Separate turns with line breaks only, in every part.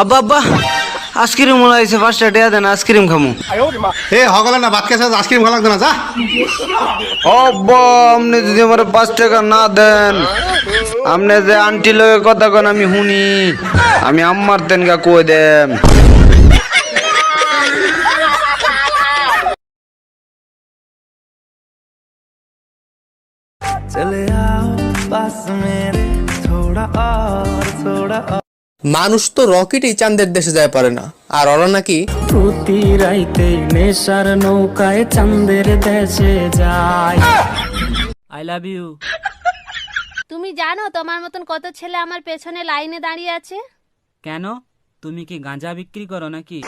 আব্বা আব্বা আইসক্রিম মনে হয়েছে পাঁচটা টিয়া দেন আইসক্রিম খামু।
এ হগলে না ভাত খেয়েছে আইসক্রিম ভালো লাগতো না যা।
আব্বা আপনি যদি আমার পাঁচ টাকা না দেন আপনি যে আন্টি লগে কথা কন আমি শুনি। আমি আম্মার তেনকা কই দেন।
মানুষ তো রকেটই চাঁদের দেশে যায় পারে না। আর ওরা নাকি
প্রতি রাইতে নেশার নৌকায় চাঁদের দেশে যায়। আই লাভ ইউ
তুমি জানো তোমার মতন কত ছেলে আমার পেছনে লাইনে দাঁড়িয়ে আছে?
কেন? তুমি কি গাঁজা বিক্রি করো নাকি?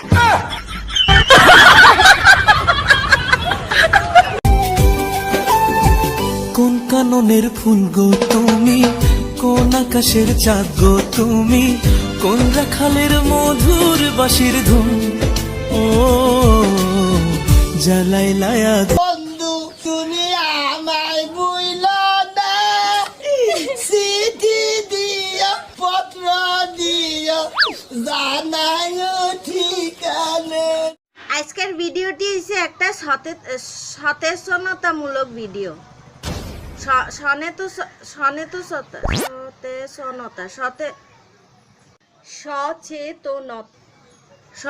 কোন কাননের ফুল গো তুমি? কোন আকাশের চাঁদ গো তুমি? কোন রাখালের মধুর বাঁশির ধুন ও জ্বালাই লায়া
বন্ধু তুমি আমায় বুইলো না। চিঠি দিও পত্র দিও জানাই ঠিকানে।
আজকের ভিডিওটি হচ্ছে একটা সতে- সচেতনতামূলক ভিডিও। স- সনেতু সনেতু সত- সচেতনতা সতে সচেতন স